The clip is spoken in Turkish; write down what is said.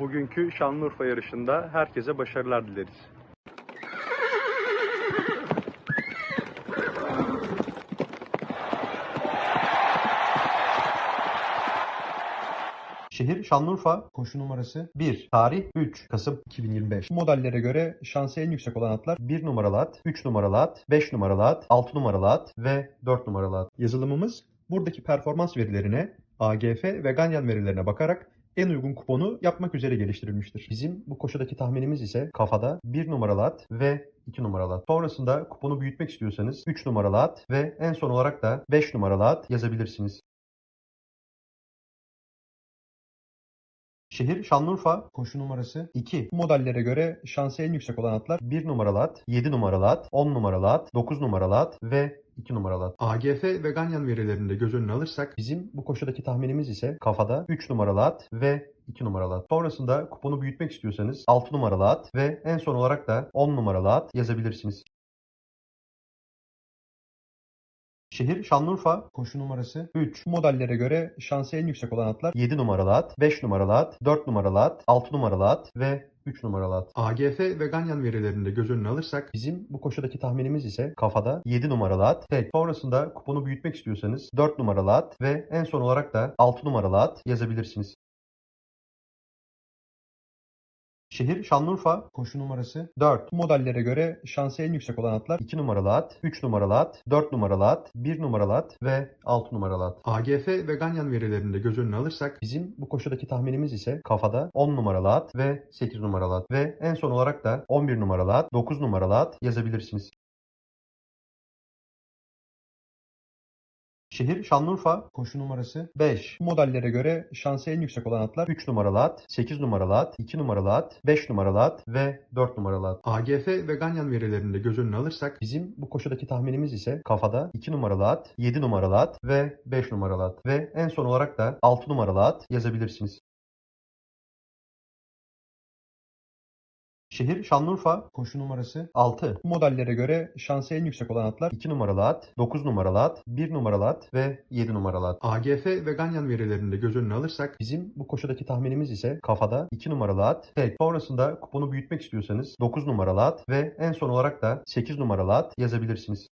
bugünkü Şanlıurfa yarışında herkese başarılar dileriz. Şehir Şanlıurfa. Koşu numarası 1. Tarih 3 Kasım 2025. Bu modellere göre şansı en yüksek olan atlar 1 numaralı at, 3 numaralı at, 5 numaralı at, 6 numaralı at ve 4 numaralı at. Yazılımımız buradaki performans verilerine, AGF ve Ganyan verilerine bakarak en uygun kuponu yapmak üzere geliştirilmiştir. Bizim bu koşudaki tahminimiz ise kafada 1 numaralı at ve 2 numaralı at. Sonrasında kuponu büyütmek istiyorsanız 3 numaralı at ve en son olarak da 5 numaralı at yazabilirsiniz. Şehir Şanlıurfa. Koşu numarası 2. Bu modellere göre şansı en yüksek olan atlar 1 numaralı at, 7 numaralı at, 10 numaralı at, 9 numaralı at ve 2 numaralı at. AGF ve Ganyan verilerini de göz önüne alırsak bizim bu koşudaki tahminimiz ise kafada 3 numaralı at ve 2 numaralı at. Sonrasında kuponu büyütmek istiyorsanız 6 numaralı at ve en son olarak da 10 numaralı at yazabilirsiniz. Şehir Şanlıurfa. Koşu numarası 3. Bu modellere göre şansı en yüksek olan atlar 7 numaralı at, 5 numaralı at, 4 numaralı at, 6 numaralı at ve 3 numaralı at. AGF ve Ganyan verilerini de göz önüne alırsak bizim bu koşudaki tahminimiz ise kafada 7 numaralı at, tek. Sonrasında kuponu büyütmek istiyorsanız 4 numaralı at ve en son olarak da 6 numaralı at yazabilirsiniz. Şehir Şanlıurfa. Koşu numarası 4. Bu modellere göre şansı en yüksek olan atlar 2 numaralı at, 3 numaralı at, 4 numaralı at, 1 numaralı at ve 6 numaralı at. AGF ve Ganyan verilerini de göz önüne alırsak bizim bu koşudaki tahminimiz ise kafada 10 numaralı at ve 8 numaralı at ve en son olarak da 11 numaralı at, 9 numaralı at yazabilirsiniz. Şehir Şanlıurfa. Koşu numarası 5. Bu modellere göre şansı en yüksek olan atlar 3 numaralı at, 8 numaralı at, 2 numaralı at, 5 numaralı at ve 4 numaralı at. AGF ve Ganyan verilerini de göz önüne alırsak bizim bu koşudaki tahminimiz ise kafada 2 numaralı at, 7 numaralı at ve 5 numaralı at ve en son olarak da 6 numaralı at yazabilirsiniz. Şehir Şanlıurfa. Koşu numarası 6. Bu modellere göre şansı en yüksek olan atlar 2 numaralı at, 9 numaralı at, 1 numaralı at ve 7 numaralı at. AGF ve Ganyan verilerini de göz önüne alırsak bizim bu koşudaki tahminimiz ise kafada 2 numaralı at, tek. Sonrasında kuponu büyütmek istiyorsanız 9 numaralı at ve en son olarak da 8 numaralı at yazabilirsiniz.